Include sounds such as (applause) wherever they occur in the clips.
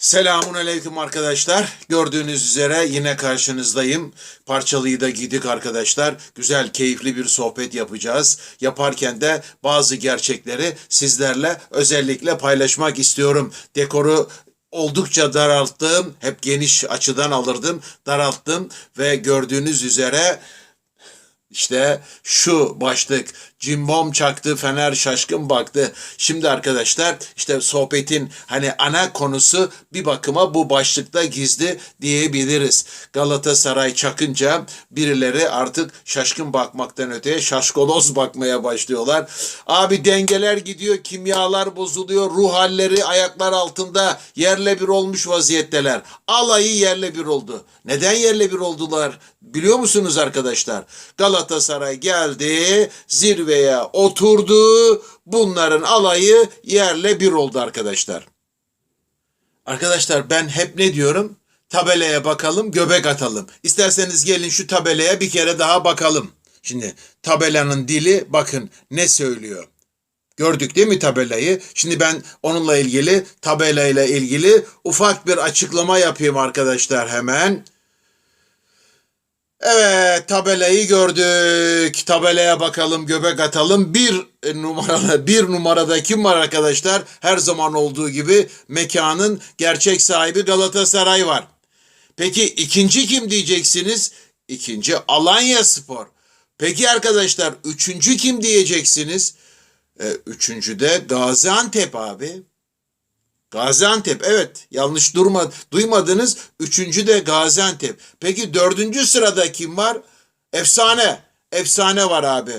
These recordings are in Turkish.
Selamun aleyküm arkadaşlar. Gördüğünüz üzere yine karşınızdayım. Parçalıyı da giydik arkadaşlar. Güzel, keyifli bir sohbet yapacağız. Yaparken de bazı gerçekleri sizlerle özellikle paylaşmak istiyorum. Dekoru oldukça daralttım. Hep geniş açıdan alırdım. Daralttım ve gördüğünüz üzere işte şu başlık cimbom çaktı Fener şaşkın baktı. Şimdi arkadaşlar işte sohbetin hani ana konusu bir bakıma bu başlıkta gizli diyebiliriz. Galatasaray çakınca birileri artık şaşkın bakmaktan öteye şaşkoloz bakmaya başlıyorlar. Abi dengeler gidiyor, kimyalar bozuluyor, ruh halleri ayaklar altında yerle bir olmuş vaziyetteler. Alayı yerle bir oldu. Neden yerle bir oldular? Biliyor musunuz arkadaşlar? Galatasaray geldi, zirveye oturdu. Bunların alayı yerle bir oldu arkadaşlar. Arkadaşlar ben hep ne diyorum? Tabelaya bakalım, göbek atalım. İsterseniz gelin şu tabelaya bir kere daha bakalım. Şimdi tabelanın dili bakın ne söylüyor. Gördük değil mi tabelayı? Şimdi ben onunla ilgili tabelayla ilgili ufak bir açıklama yapayım arkadaşlar hemen. Evet tabelayı gördük. Tabelaya bakalım göbek atalım. Bir numaralı bir numarada kim var arkadaşlar? Her zaman olduğu gibi mekanın gerçek sahibi Galatasaray var. Peki ikinci kim diyeceksiniz? İkinci Alanya Spor. Peki arkadaşlar üçüncü kim diyeceksiniz? Ee, üçüncü de Gaziantep abi. Gaziantep evet yanlış durma, duymadınız. Üçüncü de Gaziantep. Peki dördüncü sırada kim var? Efsane. Efsane var abi.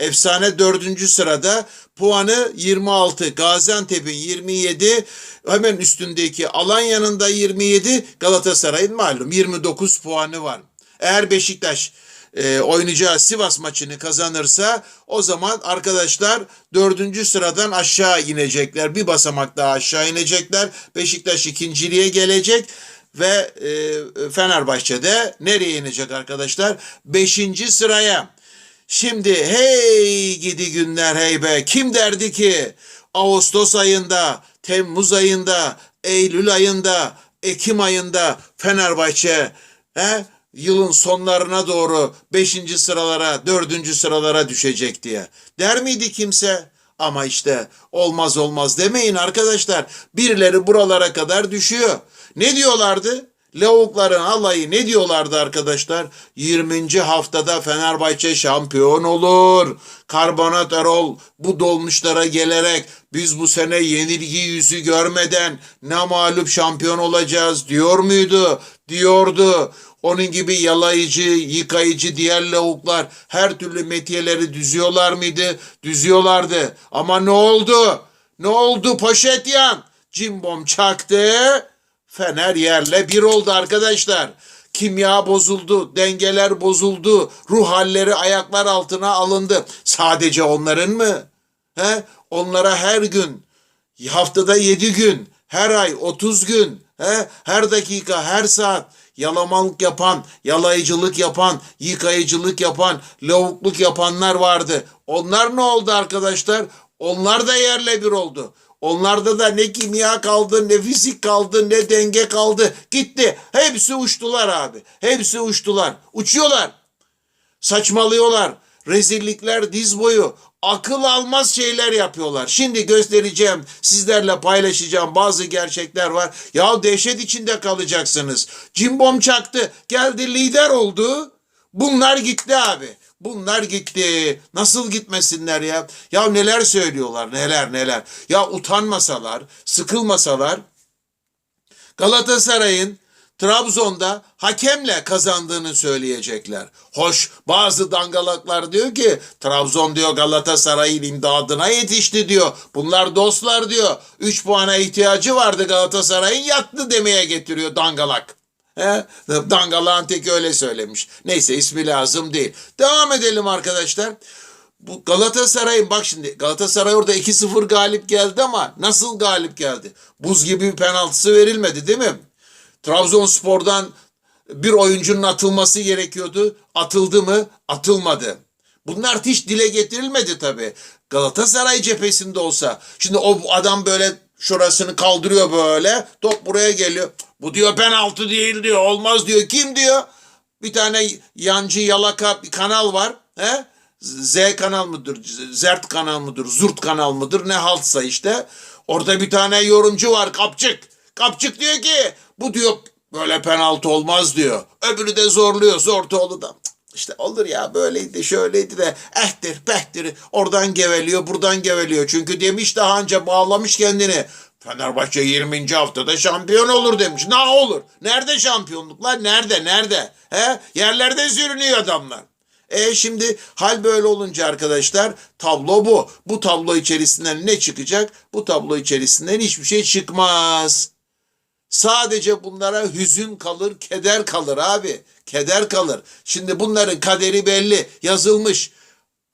Efsane dördüncü sırada puanı 26. Gaziantep'in 27. Hemen üstündeki Alanya'nın da 27. Galatasaray'ın malum 29 puanı var. Eğer Beşiktaş e, oynayacağı Sivas maçını kazanırsa o zaman arkadaşlar dördüncü sıradan aşağı inecekler. Bir basamak daha aşağı inecekler. Beşiktaş ikinciliğe gelecek ve e, Fenerbahçe'de nereye inecek arkadaşlar? Beşinci sıraya. Şimdi hey gidi günler hey be kim derdi ki Ağustos ayında, Temmuz ayında, Eylül ayında, Ekim ayında Fenerbahçe he, yılın sonlarına doğru 5. sıralara, 4. sıralara düşecek diye. Der miydi kimse? Ama işte olmaz olmaz demeyin arkadaşlar. Birileri buralara kadar düşüyor. Ne diyorlardı? Lavukların alayı ne diyorlardı arkadaşlar? 20. haftada Fenerbahçe şampiyon olur. Karbonat Erol bu dolmuşlara gelerek biz bu sene yenilgi yüzü görmeden ne mağlup şampiyon olacağız diyor muydu? Diyordu. Onun gibi yalayıcı, yıkayıcı diğer lavuklar her türlü metiyeleri düzüyorlar mıydı? Düzüyorlardı. Ama ne oldu? Ne oldu poşet yan? Cimbom çaktı. Fener yerle bir oldu arkadaşlar. Kimya bozuldu, dengeler bozuldu, ruh halleri ayaklar altına alındı. Sadece onların mı? He? Onlara her gün, haftada yedi gün, her ay otuz gün, he? her dakika, her saat yalamalık yapan, yalayıcılık yapan, yıkayıcılık yapan, lavukluk yapanlar vardı. Onlar ne oldu arkadaşlar? Onlar da yerle bir oldu. Onlarda da ne kimya kaldı, ne fizik kaldı, ne denge kaldı. Gitti. Hepsi uçtular abi. Hepsi uçtular. Uçuyorlar. Saçmalıyorlar. Rezillikler diz boyu. Akıl almaz şeyler yapıyorlar. Şimdi göstereceğim, sizlerle paylaşacağım bazı gerçekler var. Ya dehşet içinde kalacaksınız. Cimbom çaktı, geldi lider oldu. Bunlar gitti abi. Bunlar gitti. Nasıl gitmesinler ya? Ya neler söylüyorlar, neler neler. Ya utanmasalar, sıkılmasalar Galatasaray'ın Trabzon'da hakemle kazandığını söyleyecekler. Hoş bazı dangalaklar diyor ki Trabzon diyor Galatasaray'ın imdadına yetişti diyor. Bunlar dostlar diyor. 3 puana ihtiyacı vardı Galatasaray'ın yattı demeye getiriyor dangalak. He? Dangalağın teki öyle söylemiş. Neyse ismi lazım değil. Devam edelim arkadaşlar. Bu Galatasaray'ın bak şimdi Galatasaray orada 2-0 galip geldi ama nasıl galip geldi? Buz gibi bir penaltısı verilmedi değil mi? Trabzonspor'dan bir oyuncunun atılması gerekiyordu. Atıldı mı? Atılmadı. Bunlar hiç dile getirilmedi tabii. Galatasaray cephesinde olsa. Şimdi o adam böyle şurasını kaldırıyor böyle. Top buraya geliyor. Bu diyor penaltı değil diyor. Olmaz diyor. Kim diyor? Bir tane yancı yalaka bir kanal var. He? Z kanal mıdır? Zert kanal mıdır? Zurt kanal mıdır? Ne haltsa işte. Orada bir tane yorumcu var kapçık. Kapçık diyor ki bu diyor böyle penaltı olmaz diyor. Öbürü de zorluyor Zortoğlu da. "Cık, İşte olur ya böyleydi şöyleydi de ehtir pehtir oradan geveliyor buradan geveliyor. Çünkü demiş daha önce bağlamış kendini. Fenerbahçe 20. haftada şampiyon olur demiş. Ne olur? Nerede şampiyonluklar? Nerede? Nerede? He? Yerlerde sürünüyor adamlar. E şimdi hal böyle olunca arkadaşlar tablo bu. Bu tablo içerisinden ne çıkacak? Bu tablo içerisinden hiçbir şey çıkmaz. Sadece bunlara hüzün kalır, keder kalır abi. Keder kalır. Şimdi bunların kaderi belli, yazılmış.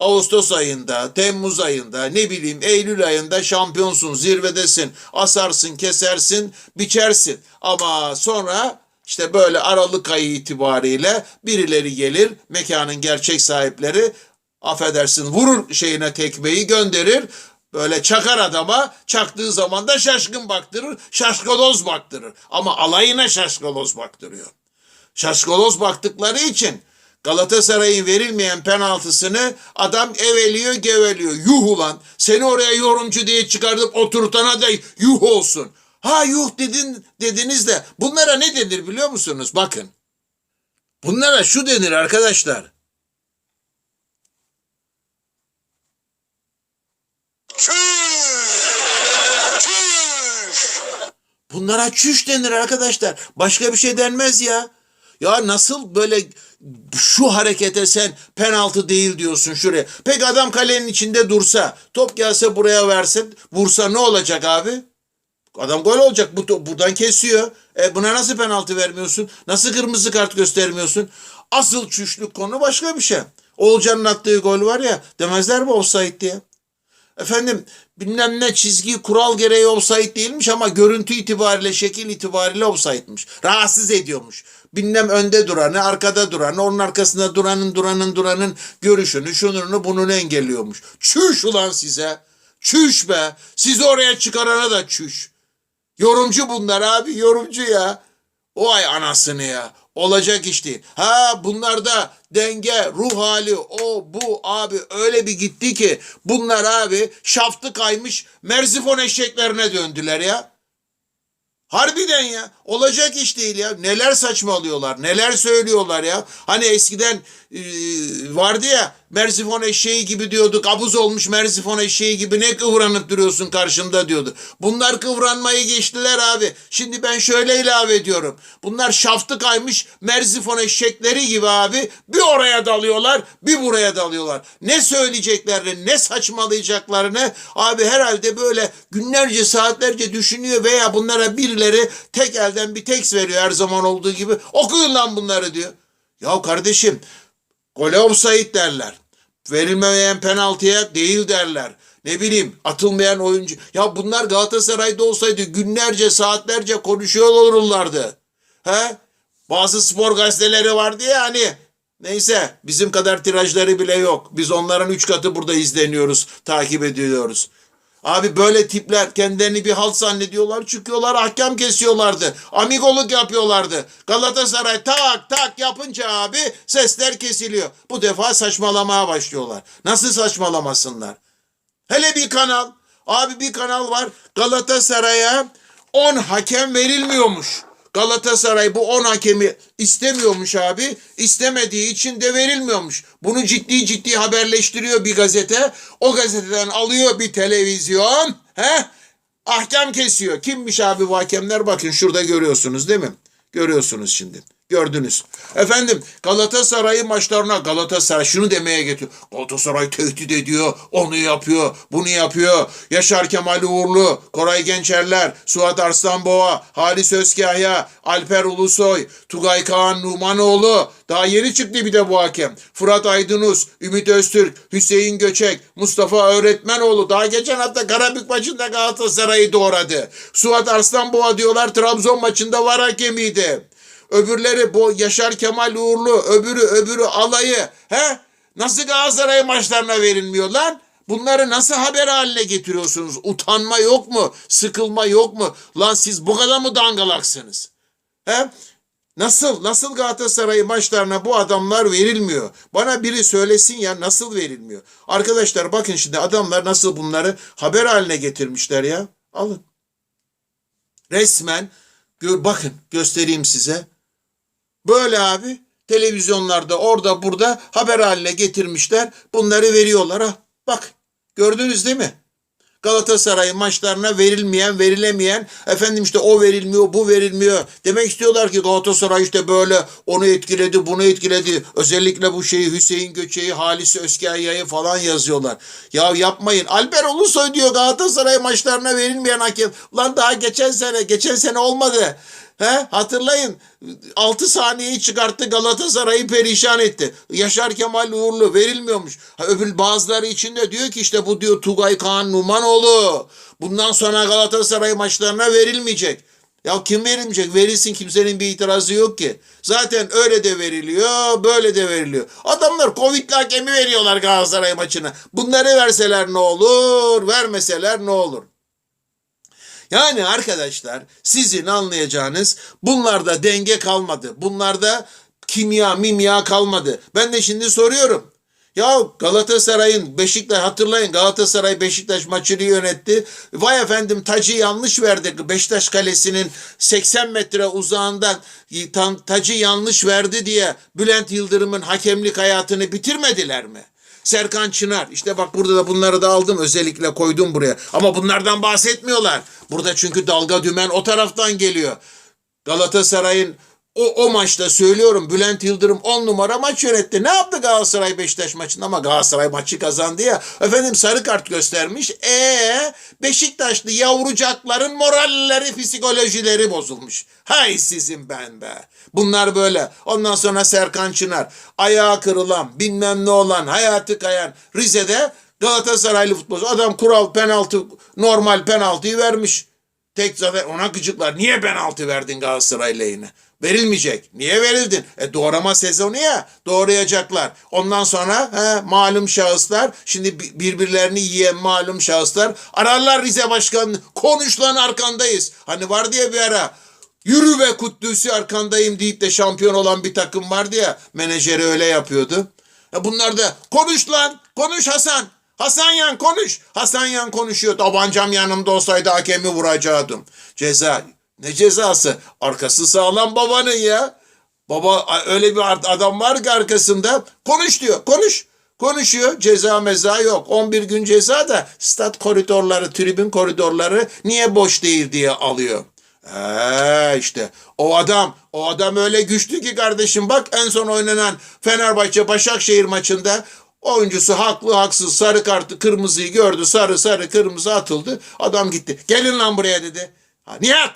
Ağustos ayında, Temmuz ayında, ne bileyim Eylül ayında şampiyonsun, zirvedesin. Asarsın, kesersin, biçersin. Ama sonra işte böyle Aralık ayı itibariyle birileri gelir, mekanın gerçek sahipleri affedersin vurur şeyine tekmeyi gönderir. Böyle çakar adama, çaktığı zaman da şaşkın baktırır, şaşkaloz baktırır. Ama alayına şaşkaloz baktırıyor. Şaşkaloz baktıkları için Galatasaray'ın verilmeyen penaltısını adam eveliyor geveliyor. Yuh ulan seni oraya yorumcu diye çıkartıp oturtana da yuh olsun. Ha yuh dedin, dediniz de bunlara ne denir biliyor musunuz? Bakın. Bunlara şu denir arkadaşlar. Bunlara çüş denir arkadaşlar. Başka bir şey denmez ya. Ya nasıl böyle şu harekete sen penaltı değil diyorsun şuraya. Peki adam kalenin içinde dursa, top gelse buraya versin, vursa ne olacak abi? Adam gol olacak. Bu buradan kesiyor. E buna nasıl penaltı vermiyorsun? Nasıl kırmızı kart göstermiyorsun? Asıl çüşlük konu başka bir şey. Oğulcan'ın attığı gol var ya demezler mi offside diye? Efendim bilmem ne çizgi kural gereği offside değilmiş ama görüntü itibariyle şekil itibariyle offside'mış. Rahatsız ediyormuş. Bilmem önde duranı arkada duranı onun arkasında duranın duranın duranın görüşünü şununu bununu engelliyormuş. Çüş ulan size. Çüş be. Sizi oraya çıkarana da çüş. Yorumcu bunlar abi yorumcu ya. O ay anasını ya. Olacak iş değil. Ha bunlarda denge, ruh hali, o bu abi öyle bir gitti ki bunlar abi şaftı kaymış Merzifon eşeklerine döndüler ya. Harbiden ya. Olacak iş değil ya. Neler saçmalıyorlar. Neler söylüyorlar ya. Hani eskiden e, vardı ya Merzifon eşeği gibi diyordu. Kabuz olmuş Merzifon eşeği gibi ne kıvranıp duruyorsun karşımda diyordu. Bunlar kıvranmayı geçtiler abi. Şimdi ben şöyle ilave ediyorum. Bunlar şaftı kaymış Merzifon eşekleri gibi abi. Bir oraya dalıyorlar bir buraya dalıyorlar. Ne söyleyeceklerini ne saçmalayacaklarını abi herhalde böyle günlerce saatlerce düşünüyor veya bunlara birileri tek elden bir tekst veriyor her zaman olduğu gibi. Okuyun lan bunları diyor. Ya kardeşim gole offside derler. Verilmeyen penaltıya değil derler. Ne bileyim atılmayan oyuncu. Ya bunlar Galatasaray'da olsaydı günlerce saatlerce konuşuyor olurlardı. He? Bazı spor gazeteleri vardı ya hani. Neyse bizim kadar tirajları bile yok. Biz onların üç katı burada izleniyoruz, takip ediyoruz. Abi böyle tipler kendilerini bir halt zannediyorlar. Çıkıyorlar ahkam kesiyorlardı. Amigoluk yapıyorlardı. Galatasaray tak tak yapınca abi sesler kesiliyor. Bu defa saçmalamaya başlıyorlar. Nasıl saçmalamasınlar? Hele bir kanal. Abi bir kanal var. Galatasaray'a 10 hakem verilmiyormuş. Galatasaray bu 10 hakemi istemiyormuş abi. İstemediği için de verilmiyormuş. Bunu ciddi ciddi haberleştiriyor bir gazete. O gazeteden alıyor bir televizyon. He? Ahkam kesiyor. Kimmiş abi bu hakemler? Bakın şurada görüyorsunuz değil mi? Görüyorsunuz şimdi. Gördünüz. Efendim Galatasaray'ın maçlarına Galatasaray şunu demeye getiriyor. Galatasaray tehdit ediyor, onu yapıyor, bunu yapıyor. Yaşar Kemal Uğurlu, Koray Gençerler, Suat Arslanboğa, Halis Özkahya, Alper Ulusoy, Tugay Kaan Numanoğlu. Daha yeni çıktı bir de bu hakem. Fırat Aydınus, Ümit Öztürk, Hüseyin Göçek, Mustafa Öğretmenoğlu. Daha geçen hafta Karabük maçında Galatasaray'ı doğradı. Suat Arslanboğa diyorlar Trabzon maçında var hakemiydi. Öbürleri bu Yaşar Kemal Uğurlu, öbürü öbürü alayı. He? Nasıl Galatasaray maçlarına verilmiyor lan? Bunları nasıl haber haline getiriyorsunuz? Utanma yok mu? Sıkılma yok mu? Lan siz bu kadar mı dangalaksınız? He? Nasıl nasıl Galatasaray maçlarına bu adamlar verilmiyor? Bana biri söylesin ya nasıl verilmiyor? Arkadaşlar bakın şimdi adamlar nasıl bunları haber haline getirmişler ya. Alın. Resmen gö- bakın göstereyim size. Böyle abi televizyonlarda orada burada haber haline getirmişler. Bunları veriyorlar ha. Bak gördünüz değil mi? Galatasaray maçlarına verilmeyen, verilemeyen, efendim işte o verilmiyor, bu verilmiyor. Demek istiyorlar ki Galatasaray işte böyle onu etkiledi, bunu etkiledi. Özellikle bu şeyi Hüseyin Göçe'yi, Halis Özkayya'yı falan yazıyorlar. Ya yapmayın. Alper Ulusoy diyor Galatasaray maçlarına verilmeyen hakem. Lan daha geçen sene, geçen sene olmadı. He? Hatırlayın 6 saniyeyi çıkarttı Galatasaray'ı perişan etti. Yaşar Kemal Uğurlu verilmiyormuş. Ha, öbür bazıları için de diyor ki işte bu diyor Tugay Kaan Numanoğlu. Bundan sonra Galatasaray maçlarına verilmeyecek. Ya kim verilmeyecek? Verilsin kimsenin bir itirazı yok ki. Zaten öyle de veriliyor, böyle de veriliyor. Adamlar Covid'li hakemi veriyorlar Galatasaray maçına. Bunları verseler ne olur, vermeseler ne olur? Yani arkadaşlar sizin anlayacağınız bunlarda denge kalmadı. Bunlarda kimya mimya kalmadı. Ben de şimdi soruyorum. Ya Galatasaray'ın Beşiktaş hatırlayın Galatasaray Beşiktaş maçını yönetti. Vay efendim tacı yanlış verdi. Beşiktaş kalesinin 80 metre uzağından tam tacı yanlış verdi diye Bülent Yıldırım'ın hakemlik hayatını bitirmediler mi? Serkan Çınar. İşte bak burada da bunları da aldım özellikle koydum buraya. Ama bunlardan bahsetmiyorlar. Burada çünkü dalga dümen o taraftan geliyor. Galatasaray'ın o, o maçta söylüyorum Bülent Yıldırım 10 numara maç yönetti. Ne yaptı Galatasaray Beşiktaş maçında ama Galatasaray maçı kazandı ya. Efendim sarı kart göstermiş. E Beşiktaşlı yavrucakların moralleri, psikolojileri bozulmuş. Hay sizin ben be. Bunlar böyle. Ondan sonra Serkan Çınar. Ayağı kırılan, bilmem ne olan, hayatı kayan Rize'de Galatasaraylı futbolcu. Adam kural penaltı, normal penaltıyı vermiş. Tek zaten ona gıcıklar. Niye penaltı verdin Galatasaray lehine? Verilmeyecek. Niye verildin? E doğrama sezonu ya. Doğrayacaklar. Ondan sonra he, malum şahıslar şimdi bi- birbirlerini yiyen malum şahıslar ararlar Rize Başkanı. Konuş lan arkandayız. Hani var diye bir ara. Yürü ve Kudüs'ü arkandayım deyip de şampiyon olan bir takım vardı ya. Menajeri öyle yapıyordu. E bunlar da konuş lan. Konuş Hasan. Hasan Yan konuş. Hasan Yan konuşuyor. Tabancam yanımda olsaydı hakemi vuracaktım. Ceza. Ne cezası? Arkası sağlam babanın ya. Baba öyle bir adam var ki arkasında. Konuş diyor. Konuş. Konuşuyor. Ceza meza yok. 11 gün ceza da stat koridorları, tribün koridorları niye boş değil diye alıyor. Ee işte o adam o adam öyle güçlü ki kardeşim bak en son oynanan Fenerbahçe Başakşehir maçında oyuncusu haklı haksız sarı kartı kırmızıyı gördü sarı sarı kırmızı atıldı adam gitti gelin lan buraya dedi ha, Nihat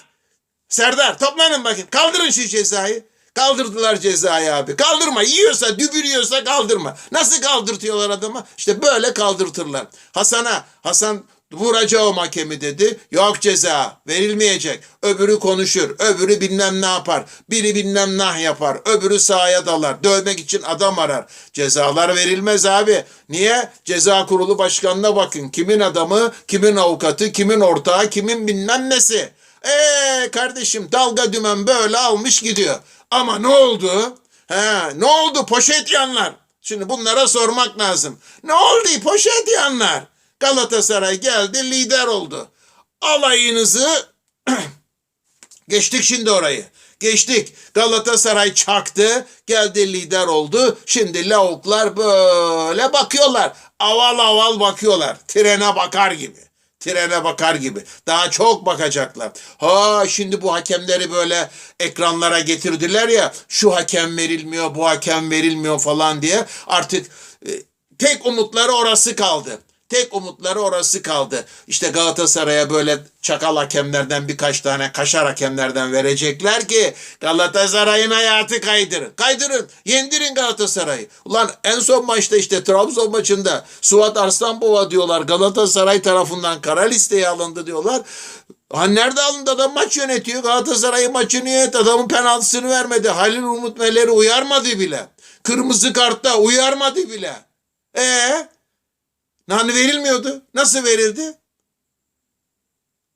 Serdar toplanın bakın kaldırın şu cezayı Kaldırdılar cezayı abi. Kaldırma. Yiyorsa, dübürüyorsa kaldırma. Nasıl kaldırtıyorlar adamı? İşte böyle kaldırtırlar. Hasan'a, Hasan vuracağım hakemi dedi. Yok ceza verilmeyecek. Öbürü konuşur. Öbürü bilmem ne yapar. Biri bilmem ne yapar. Öbürü sahaya dalar. Dövmek için adam arar. Cezalar verilmez abi. Niye? Ceza kurulu başkanına bakın. Kimin adamı, kimin avukatı, kimin ortağı, kimin bilmem nesi. Eee kardeşim dalga dümen böyle almış gidiyor. Ama ne oldu? He, ne oldu poşet yanlar? Şimdi bunlara sormak lazım. Ne oldu poşet yanlar? Galatasaray geldi lider oldu. Alayınızı (clears throat) geçtik şimdi orayı. Geçtik. Galatasaray çaktı. Geldi lider oldu. Şimdi lavuklar böyle bakıyorlar. Aval aval bakıyorlar. Trene bakar gibi trene bakar gibi. Daha çok bakacaklar. Ha şimdi bu hakemleri böyle ekranlara getirdiler ya şu hakem verilmiyor bu hakem verilmiyor falan diye artık e, tek umutları orası kaldı. Tek umutları orası kaldı. İşte Galatasaray'a böyle çakal hakemlerden birkaç tane kaşar hakemlerden verecekler ki Galatasaray'ın hayatı kaydırın. Kaydırın. Yendirin Galatasaray'ı. Ulan en son maçta işte Trabzon maçında Suat Arslanbaba diyorlar Galatasaray tarafından kara listeye alındı diyorlar. Ha nerede alındı adam maç yönetiyor. Galatasaray'ın maçını yönet. Adamın penaltısını vermedi. Halil Umut Meler'i uyarmadı bile. Kırmızı kartta uyarmadı bile. E Hani verilmiyordu. Nasıl verildi?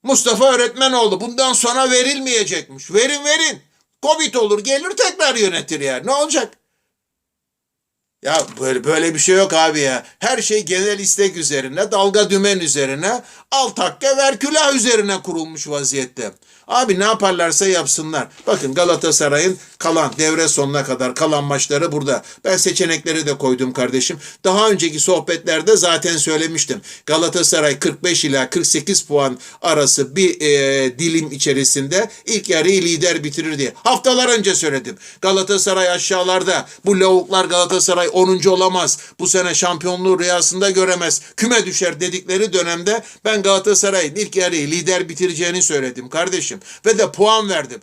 Mustafa öğretmen oldu. Bundan sonra verilmeyecekmiş. Verin verin. Covid olur gelir tekrar yönetir yani. Ne olacak? Ya böyle böyle bir şey yok abi ya. Her şey genel istek üzerine, dalga dümen üzerine, al takke ver külah üzerine kurulmuş vaziyette. Abi ne yaparlarsa yapsınlar. Bakın Galatasaray'ın kalan devre sonuna kadar kalan maçları burada. Ben seçenekleri de koydum kardeşim. Daha önceki sohbetlerde zaten söylemiştim. Galatasaray 45 ila 48 puan arası bir e, dilim içerisinde ilk yarıyı lider bitirir diye. Haftalar önce söyledim. Galatasaray aşağılarda. Bu lavuklar Galatasaray 10. olamaz. Bu sene şampiyonluğu rüyasında göremez. Küme düşer dedikleri dönemde ben Galatasaray'ın ilk yarıyı lider bitireceğini söyledim kardeşim. Ve de puan verdim.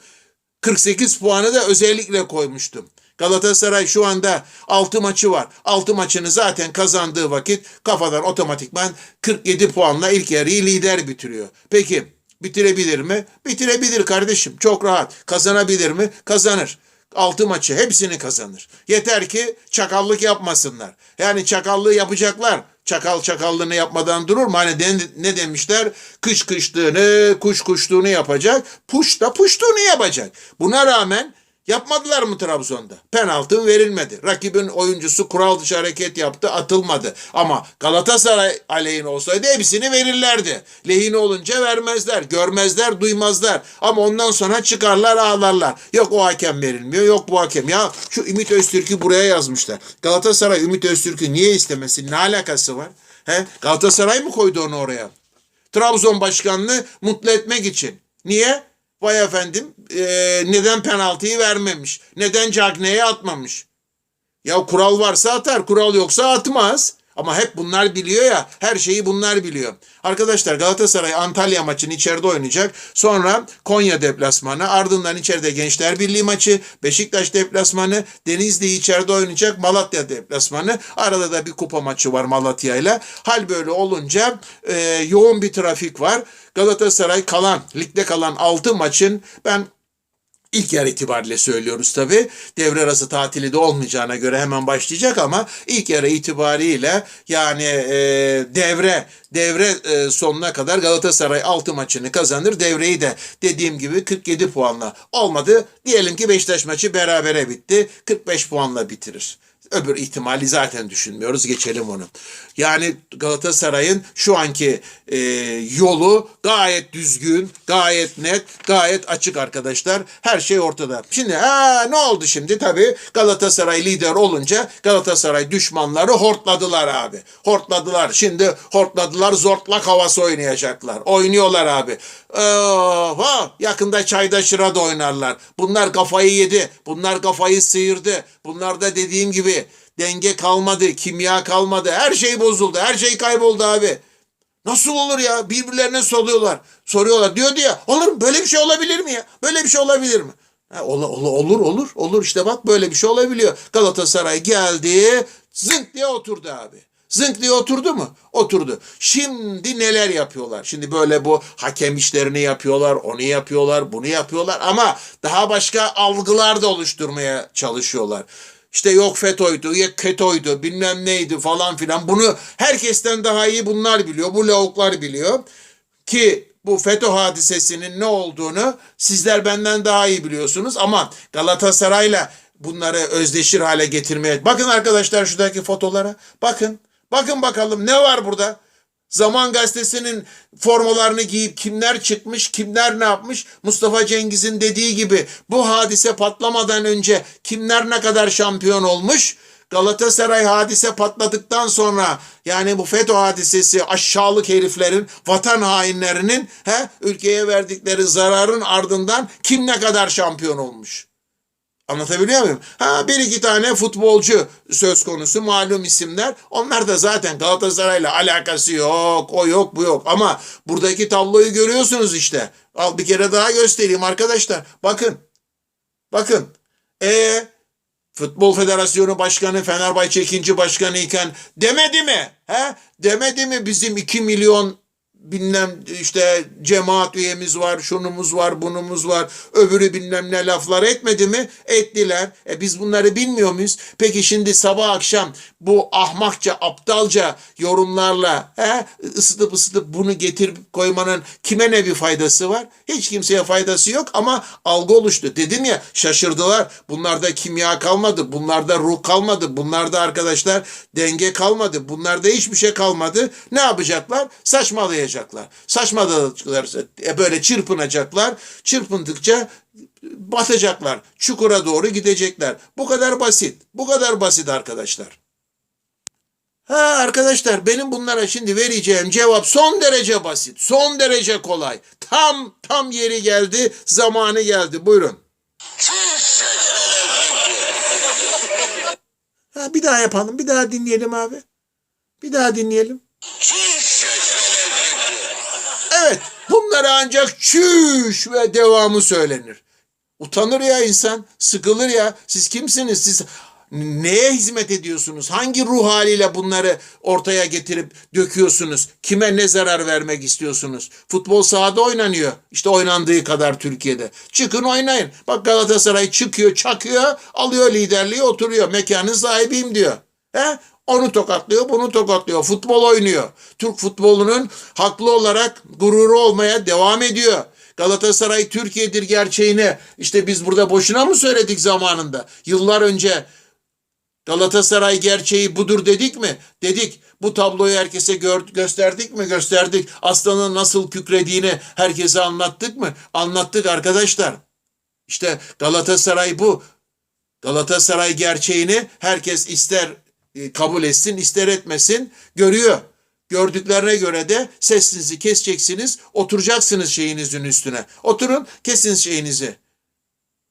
48 puanı da özellikle koymuştum. Galatasaray şu anda 6 maçı var. 6 maçını zaten kazandığı vakit kafadan otomatikman 47 puanla ilk yarıyı lider bitiriyor. Peki bitirebilir mi? Bitirebilir kardeşim. Çok rahat. Kazanabilir mi? Kazanır. 6 maçı hepsini kazanır. Yeter ki çakallık yapmasınlar. Yani çakallığı yapacaklar. Çakal çakallığını yapmadan durur mu? Hani den- ne demişler? Kış kışlığını, kuş kuşluğunu yapacak. Puş da puştuğunu yapacak. Buna rağmen Yapmadılar mı Trabzon'da? Penaltı verilmedi. Rakibin oyuncusu kural dışı hareket yaptı, atılmadı. Ama Galatasaray aleyhine olsaydı hepsini verirlerdi. Lehine olunca vermezler, görmezler, duymazlar. Ama ondan sonra çıkarlar, ağlarlar. Yok o hakem verilmiyor, yok bu hakem. Ya şu Ümit Öztürk'ü buraya yazmışlar. Galatasaray Ümit Öztürk'ü niye istemesin? Ne alakası var? He? Galatasaray mı koydu onu oraya? Trabzon başkanını mutlu etmek için. Niye? Vay efendim e, neden penaltıyı vermemiş? Neden Cagney'e atmamış? Ya kural varsa atar, kural yoksa atmaz. Ama hep bunlar biliyor ya, her şeyi bunlar biliyor. Arkadaşlar Galatasaray Antalya maçını içeride oynayacak. Sonra Konya deplasmanı, ardından içeride Gençler Birliği maçı, Beşiktaş deplasmanı, Denizli içeride oynayacak, Malatya deplasmanı. Arada da bir kupa maçı var Malatya ile. Hal böyle olunca e, yoğun bir trafik var. Galatasaray kalan, ligde kalan 6 maçın ben İlk yer itibariyle söylüyoruz tabi. Devre arası tatili de olmayacağına göre hemen başlayacak ama ilk yarı itibariyle yani e, devre devre e, sonuna kadar Galatasaray 6 maçını kazanır. Devreyi de dediğim gibi 47 puanla olmadı. Diyelim ki Beşiktaş maçı berabere bitti. 45 puanla bitirir. Öbür ihtimali zaten düşünmüyoruz. Geçelim onu. Yani Galatasaray'ın şu anki e, yolu gayet düzgün, gayet net, gayet açık arkadaşlar. Her şey ortada. Şimdi ha, ne oldu şimdi? Tabii Galatasaray lider olunca Galatasaray düşmanları hortladılar abi. Hortladılar. Şimdi hortladılar zortlak havası oynayacaklar. Oynuyorlar abi. Oha, yakında Çaydaşır'a da oynarlar. Bunlar kafayı yedi. Bunlar kafayı sıyırdı. Bunlar da dediğim gibi denge kalmadı, kimya kalmadı. Her şey bozuldu. Her şey kayboldu abi. Nasıl olur ya? Birbirlerine soruyorlar. Soruyorlar. Diyor diye. Olur mu? Böyle bir şey olabilir mi ya? Böyle bir şey olabilir mi? Ha, ola- ola- olur olur olur işte bak böyle bir şey olabiliyor. Galatasaray geldi zınk diye oturdu abi. Zınk diye oturdu mu? Oturdu. Şimdi neler yapıyorlar? Şimdi böyle bu hakem işlerini yapıyorlar, onu yapıyorlar, bunu yapıyorlar ama daha başka algılar da oluşturmaya çalışıyorlar. İşte yok FETÖ'ydü, yok KETÖ'ydü, bilmem neydi falan filan. Bunu herkesten daha iyi bunlar biliyor, bu lavuklar biliyor. Ki bu FETÖ hadisesinin ne olduğunu sizler benden daha iyi biliyorsunuz ama Galatasaray'la bunları özdeşir hale getirmeye. Bakın arkadaşlar şuradaki fotolara. Bakın. Bakın bakalım ne var burada? Zaman Gazetesi'nin formalarını giyip kimler çıkmış, kimler ne yapmış? Mustafa Cengiz'in dediği gibi bu hadise patlamadan önce kimler ne kadar şampiyon olmuş? Galatasaray hadise patladıktan sonra yani bu FETÖ hadisesi aşağılık heriflerin, vatan hainlerinin he, ülkeye verdikleri zararın ardından kim ne kadar şampiyon olmuş? Anlatabiliyor muyum? Ha bir iki tane futbolcu söz konusu malum isimler. Onlar da zaten Galatasaray'la alakası yok. O yok bu yok. Ama buradaki tabloyu görüyorsunuz işte. Al bir kere daha göstereyim arkadaşlar. Bakın. Bakın. E Futbol Federasyonu Başkanı Fenerbahçe ikinci başkanı iken demedi mi? He? Demedi mi bizim 2 milyon bilmem işte cemaat üyemiz var, şunumuz var, bunumuz var, öbürü bilmem ne laflar etmedi mi? Ettiler. E biz bunları bilmiyor muyuz? Peki şimdi sabah akşam bu ahmakça, aptalca yorumlarla he, ısıtıp ısıtıp bunu getirip koymanın kime ne bir faydası var? Hiç kimseye faydası yok ama algı oluştu. Dedim ya şaşırdılar. Bunlarda kimya kalmadı, bunlarda ruh kalmadı, bunlarda arkadaşlar denge kalmadı, bunlarda hiçbir şey kalmadı. Ne yapacaklar? Saçmalayacaklar. Saçmaladıklar, e, böyle çırpınacaklar. Çırpındıkça batacaklar. Çukura doğru gidecekler. Bu kadar basit. Bu kadar basit arkadaşlar. Ha arkadaşlar benim bunlara şimdi vereceğim cevap son derece basit. Son derece kolay. Tam tam yeri geldi, zamanı geldi. Buyurun. Ha, bir daha yapalım. Bir daha dinleyelim abi. Bir daha dinleyelim. Bunlara ancak çüş ve devamı söylenir. Utanır ya insan. Sıkılır ya. Siz kimsiniz? Siz neye hizmet ediyorsunuz? Hangi ruh haliyle bunları ortaya getirip döküyorsunuz? Kime ne zarar vermek istiyorsunuz? Futbol sahada oynanıyor. İşte oynandığı kadar Türkiye'de. Çıkın oynayın. Bak Galatasaray çıkıyor, çakıyor, alıyor liderliği, oturuyor. Mekanın sahibiyim diyor. He? Onu tokatlıyor, bunu tokatlıyor. Futbol oynuyor. Türk futbolunun haklı olarak gururu olmaya devam ediyor. Galatasaray Türkiye'dir gerçeğini işte biz burada boşuna mı söyledik zamanında? Yıllar önce Galatasaray gerçeği budur dedik mi? Dedik. Bu tabloyu herkese gör, gösterdik mi? Gösterdik. Aslanın nasıl kükrediğini herkese anlattık mı? Anlattık arkadaşlar. İşte Galatasaray bu. Galatasaray gerçeğini herkes ister kabul etsin, ister etmesin görüyor. Gördüklerine göre de sesinizi keseceksiniz, oturacaksınız şeyinizin üstüne. Oturun, kesin şeyinizi.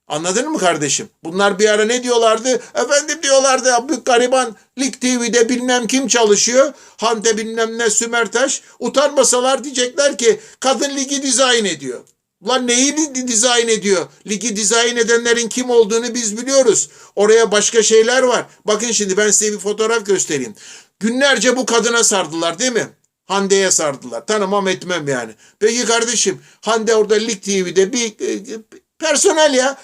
Anladın mı kardeşim? Bunlar bir ara ne diyorlardı? Efendim diyorlardı bu gariban Lig TV'de bilmem kim çalışıyor. Hande bilmem ne Sümertaş. Utanmasalar diyecekler ki kadın ligi dizayn ediyor. Ulan neyi dizayn ediyor? Ligi dizayn edenlerin kim olduğunu biz biliyoruz. Oraya başka şeyler var. Bakın şimdi ben size bir fotoğraf göstereyim. Günlerce bu kadına sardılar değil mi? Hande'ye sardılar. Tanımam etmem yani. Peki kardeşim Hande orada Lig TV'de bir e, personel ya.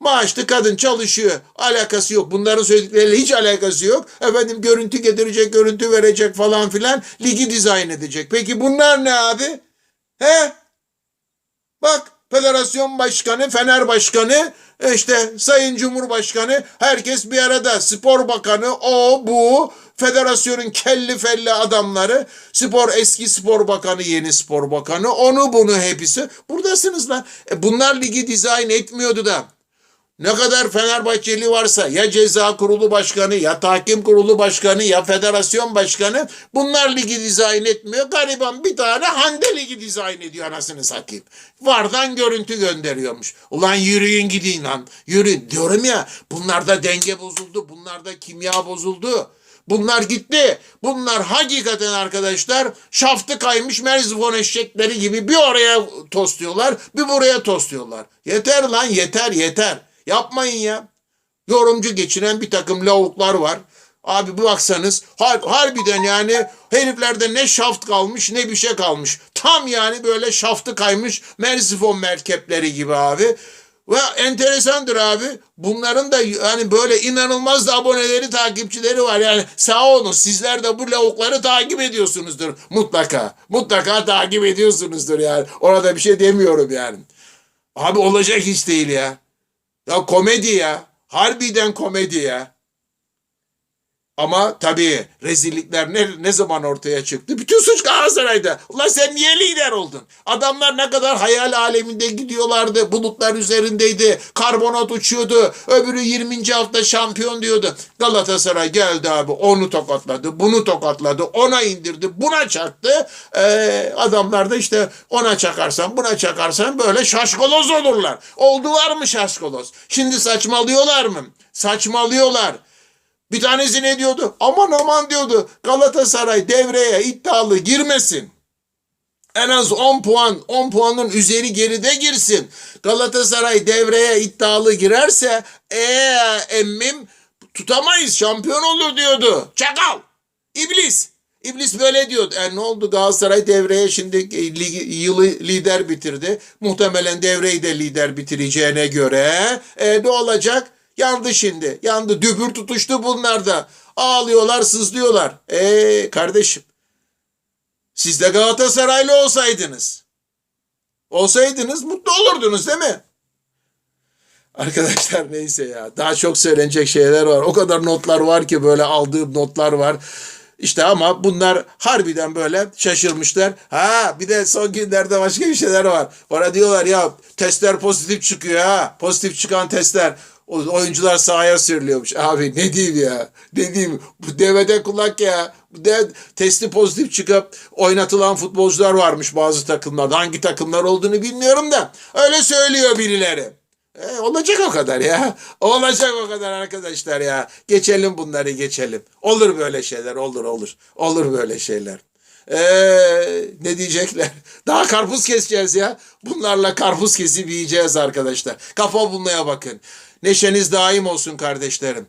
Maaşlı kadın çalışıyor. Alakası yok. Bunların söyledikleriyle hiç alakası yok. Efendim görüntü getirecek, görüntü verecek falan filan. Ligi dizayn edecek. Peki bunlar ne abi? He? Bak federasyon başkanı, fener başkanı, işte sayın cumhurbaşkanı herkes bir arada. Spor bakanı, o bu, federasyonun kelli felli adamları, spor eski spor bakanı, yeni spor bakanı, onu bunu hepsi buradasınız lan. E bunlar ligi dizayn etmiyordu da. Ne kadar Fenerbahçeli varsa ya ceza kurulu başkanı ya tahkim kurulu başkanı ya federasyon başkanı bunlar ligi dizayn etmiyor. Gariban bir tane Hande ligi dizayn ediyor anasını satayım. Vardan görüntü gönderiyormuş. Ulan yürüyün gidin lan. Yürüyün. Diyorum ya bunlarda denge bozuldu. Bunlarda kimya bozuldu. Bunlar gitti. Bunlar hakikaten arkadaşlar şaftı kaymış merzifon eşekleri gibi bir oraya tosluyorlar bir buraya tosluyorlar. Yeter lan yeter yeter. Yapmayın ya. Yorumcu geçiren bir takım lavuklar var. Abi bir baksanız har- harbiden yani heriflerde ne şaft kalmış ne bir şey kalmış. Tam yani böyle şaftı kaymış merzifon merkepleri gibi abi. Ve enteresandır abi. Bunların da yani böyle inanılmaz da aboneleri, takipçileri var. Yani sağ olun sizler de bu lavukları takip ediyorsunuzdur mutlaka. Mutlaka takip ediyorsunuzdur yani. Orada bir şey demiyorum yani. Abi olacak iş değil ya. Ya komedi ya. Harbiden komedi ya. Ama tabii rezillikler ne, ne zaman ortaya çıktı? Bütün suç Galatasaray'da. Ulan sen niye lider oldun? Adamlar ne kadar hayal aleminde gidiyorlardı. Bulutlar üzerindeydi. Karbonat uçuyordu. Öbürü 20. hafta şampiyon diyordu. Galatasaray geldi abi. Onu tokatladı. Bunu tokatladı. Ona indirdi. Buna çaktı. Ee, adamlar da işte ona çakarsan buna çakarsan böyle şaşkaloz olurlar. Oldular mı şaşkaloz? Şimdi saçmalıyorlar mı? Saçmalıyorlar. Bir tanesi ne diyordu? Aman aman diyordu. Galatasaray devreye iddialı girmesin. En az 10 puan, 10 puanın üzeri geride girsin. Galatasaray devreye iddialı girerse ee emmim tutamayız şampiyon olur diyordu. Çakal, iblis. İblis böyle diyordu. E ne oldu Galatasaray devreye şimdi yılı lider bitirdi. Muhtemelen devreyi de lider bitireceğine göre e, ne olacak? Yandı şimdi. Yandı. Dübür tutuştu bunlar da. Ağlıyorlar, sızlıyorlar. E kardeşim siz de Galatasaraylı olsaydınız. Olsaydınız mutlu olurdunuz değil mi? Arkadaşlar neyse ya. Daha çok söylenecek şeyler var. O kadar notlar var ki böyle aldığım notlar var. İşte ama bunlar harbiden böyle şaşırmışlar. Ha bir de son günlerde başka bir şeyler var. Bana diyorlar ya testler pozitif çıkıyor ha. Pozitif çıkan testler. O oyuncular sahaya sürülüyormuş. Abi ne diyeyim ya? Ne diyeyim? Bu devede kulak ya. Bu de, testi pozitif çıkıp oynatılan futbolcular varmış bazı takımlarda. Hangi takımlar olduğunu bilmiyorum da. Öyle söylüyor birileri. E, olacak o kadar ya. (laughs) Olacak o kadar arkadaşlar ya. Geçelim bunları geçelim. Olur böyle şeyler olur olur. Olur böyle şeyler. Ee, ne diyecekler? (laughs) Daha karpuz keseceğiz ya. Bunlarla karpuz kesip yiyeceğiz arkadaşlar. Kafa bulmaya bakın. Neşeniz daim olsun kardeşlerim.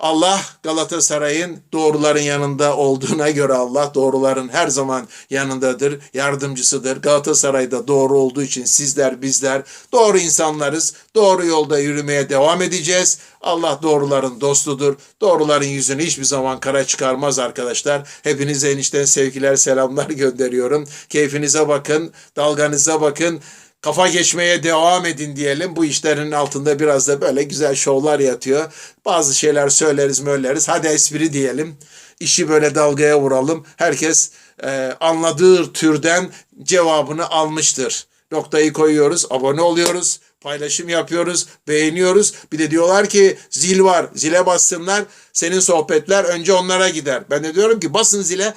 Allah Galatasaray'ın doğruların yanında olduğuna göre Allah doğruların her zaman yanındadır, yardımcısıdır. Galatasaray'da doğru olduğu için sizler bizler doğru insanlarız. Doğru yolda yürümeye devam edeceğiz. Allah doğruların dostudur. Doğruların yüzünü hiçbir zaman kara çıkarmaz arkadaşlar. Hepinize enişten sevgiler, selamlar gönderiyorum. Keyfinize bakın, dalganıza bakın kafa geçmeye devam edin diyelim. Bu işlerin altında biraz da böyle güzel şovlar yatıyor. Bazı şeyler söyleriz mölleriz. Hadi espri diyelim. İşi böyle dalgaya vuralım. Herkes e, anladığı türden cevabını almıştır. Noktayı koyuyoruz, abone oluyoruz, paylaşım yapıyoruz, beğeniyoruz. Bir de diyorlar ki zil var, zile bassınlar. Senin sohbetler önce onlara gider. Ben de diyorum ki basın zile,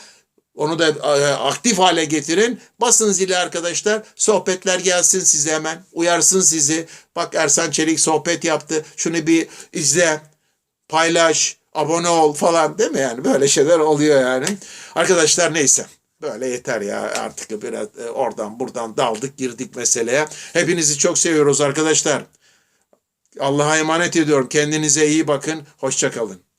onu da e, aktif hale getirin. Basın zili arkadaşlar. Sohbetler gelsin size hemen. Uyarsın sizi. Bak Ersan Çelik sohbet yaptı. Şunu bir izle. Paylaş. Abone ol falan değil mi yani? Böyle şeyler oluyor yani. Arkadaşlar neyse. Böyle yeter ya artık biraz e, oradan buradan daldık girdik meseleye. Hepinizi çok seviyoruz arkadaşlar. Allah'a emanet ediyorum. Kendinize iyi bakın. Hoşçakalın.